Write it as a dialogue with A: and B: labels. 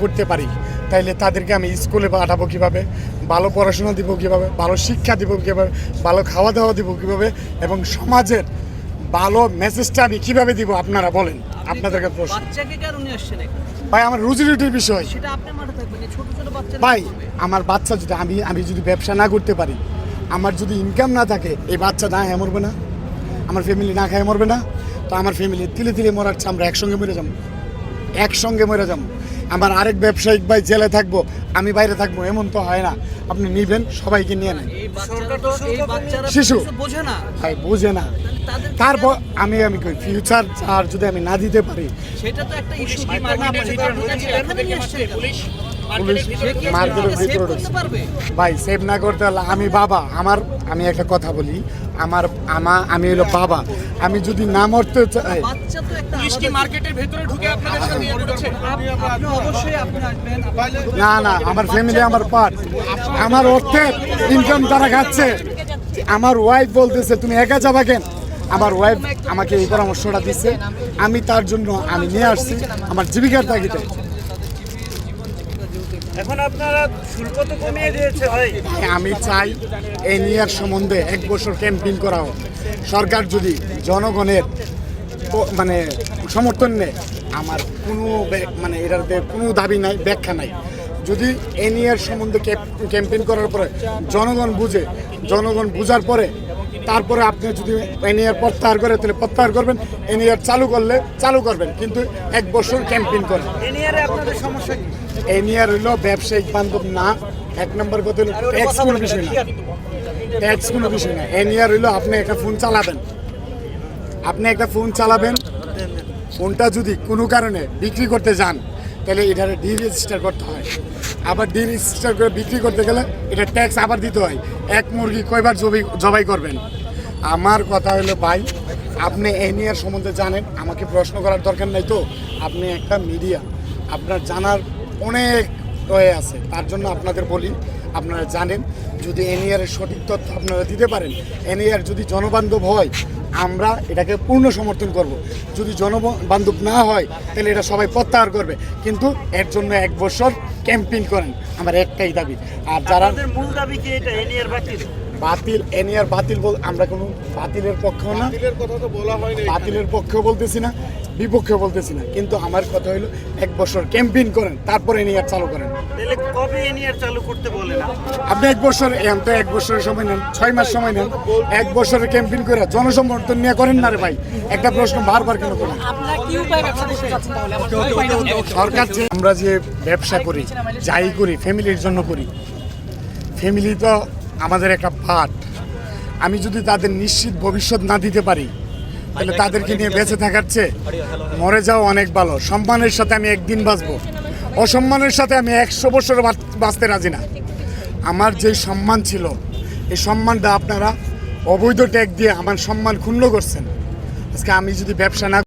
A: করতে পারি তাইলে তাদেরকে আমি স্কুলে পাঠাবো কীভাবে ভালো পড়াশোনা দিব কীভাবে ভালো শিক্ষা দিব কীভাবে ভালো খাওয়া দাওয়া দিব কীভাবে এবং সমাজের ভালো মেসেজটা আমি কীভাবে দিব আপনারা বলেন আপনাদেরকে প্রশ্ন? ভাই আমার রুজি রুটির বিষয়। ভাই আমার বাচ্চা যদি আমি আমি যদি ব্যবসা না করতে পারি আমার যদি ইনকাম না থাকে এই বাচ্চা না হ্যাঁ মরবে না আমার ফ্যামিলি না খায় মরবে না তো আমার ফ্যামিলি তিলে তিলে মরাচ্ছে আমরা একসঙ্গে মরে যাব। একসঙ্গে মরে যাব। আমার আরেক ব্যবসায়িক ভাই জেলে থাকব আমি বাইরে থাকব এমন তো হয় না। আপনি নিবেন সবাইকে নিয়ে নেন। শিশু।
B: বোঝে না
A: ভাই বুঝে না। তারপর আমি আমি কই ফিউচার আর যদি আমি না দিতে পারি
B: সেটা তো একটা ইস্যু
A: পুলিশ মার্কেটের
B: মার্কেটের
A: ভিতরে ঢুকছে। ভাই সেভ না করতে পারলে আমি বাবা আমার আমি একটা কথা বলি আমার আমা আমি হলো বাবা। আমি যদি না মরতে চাই
B: বাচ্চা তো একটা
C: পুলিশ কি
B: আলাদা-
C: মার্কেটের ভেতরে ঢুকে আপনাদের সাথে ইয়ে
A: না না আমার ফ্যামিলি আমার পার্ট আমার অর্থের ইনকাম তারা খাচ্ছে আমার ওয়াইফ বলতেছে তুমি একা যাবা কেন? আমার ওয়াইফ আমাকে এই পরামর্শটা দিচ্ছে আমি তার জন্য আমি নিয়ে আসছি আমার জীবিকার তাগিদে
C: এখন আপনারা শুল্ক তো কমিয়ে দিয়েছে ভাই।
A: আমি চাই এই নিয়ার সম্বন্ধে এক বছর ক্যাম্পেইন করা হোক সরকার যদি জনগণের মানে সমর্থন নেয়, আমার কোনো মানে এটার কোনো দাবি নাই, ব্যাখ্যা নাই। যদি এ নিয়ার সম্বন্ধে ক্যাম্পেইন করার পরে জনগণ বুঝে, জনগণ বুঝার পরে তারপরে আপনি যদি এনইআর প্রত্যাহার করে তাহলে প্রত্যাহার করবেন। এনইআর চালু করলে চালু করবেন কিন্তু এক বছর ক্যাম্পেইন করেন।
C: এনিয়ারে আপনাদের সমস্যা কি?
A: এনিয়ার হইল ব্যবসায়িক বান্ধব না এক নম্বর কথা হলো ট্যাক্স কোনো বিষয় না। ট্যাক্স কোনো বিষয় না। এনিয়ার হইল আপনি একটা ফোন চালাবেন। আপনি একটা ফোন চালাবেন ফোনটা যদি কোনো কারণে বিক্রি করতে যান তাহলে এটা ডি রেজিস্টার করতে হয়। আবার ডি রেজিস্টার করে বিক্রি করতে গেলে এটা ট্যাক্স আবার দিতে হয়। এক মুরগি কয়বার জবাই জবাই করবেন? আমার কথা হলো, ভাই, আপনি এনিয়ার সম্বন্ধে জানেন, আমাকে প্রশ্ন করার দরকার নাই তো। আপনি একটা মিডিয়া, আপনার জানার অনেক হয়ে আছে, তার জন্য আপনাদের বলি, আপনারা জানেন, যদি এনিয়ারের সঠিক তথ্য আপনারা দিতে পারেন এনিয়ার যদি জনবান্ধব হয় আমরা এটাকে পূর্ণ সমর্থন করব। যদি জনবান্ধব না হয় তাহলে এটা সবাই প্রত্যাহার করবে। কিন্তু এর জন্য এক বছর ক্যাম্পেইন করেন আমার একটাই দাবি। আর যারা
C: মূল দাবি কি এটা এনিয়ার বাতিল?
A: বাতিল এনইআর বাতিল বল আমরা কোনো বাতিলের পক্ষ না। বাতিলের পক্ষেও বলতেছি না বিপক্ষেও বলতেছি না। কিন্তু আমার কথা হলো এক বছর ক্যাম্পেইন করেন তারপর এনইআর চালু করেন।
C: তাহলে কবে এনিয়ার চালু করতে বলেন
A: আপনি? এক বছর এখন তো এক বছরের সময় নেন ছয় মাস সময় নেন। এক বছরের ক্যাম্পেইন করে জনসমর্থন নিয়ে করেন না রে ভাই। একটা প্রশ্ন বারবার কেন করেন? সরকার যে আমরা যে ব্যবসা করি যাই করি ফ্যামিলির জন্য করি ফ্যামিলি তো আমাদের একটা পার্ট আমি যদি তাদের নিশ্চিত ভবিষ্যৎ না দিতে পারি তাহলে তাদেরকে নিয়ে বেঁচে থাকার চেয়ে মরে যাও অনেক ভালো। সম্মানের সাথে আমি একদিন বাঁচবো। অসম্মানের সাথে আমি একশো বছর বাঁচ- বাঁচতে রাজি না। আমার যে সম্মান ছিল এই সম্মানটা আপনারা অবৈধ ট্যাগ দিয়ে আমার সম্মান ক্ষুণ্ণ করছেন। আজকে আমি যদি ব্যবসা না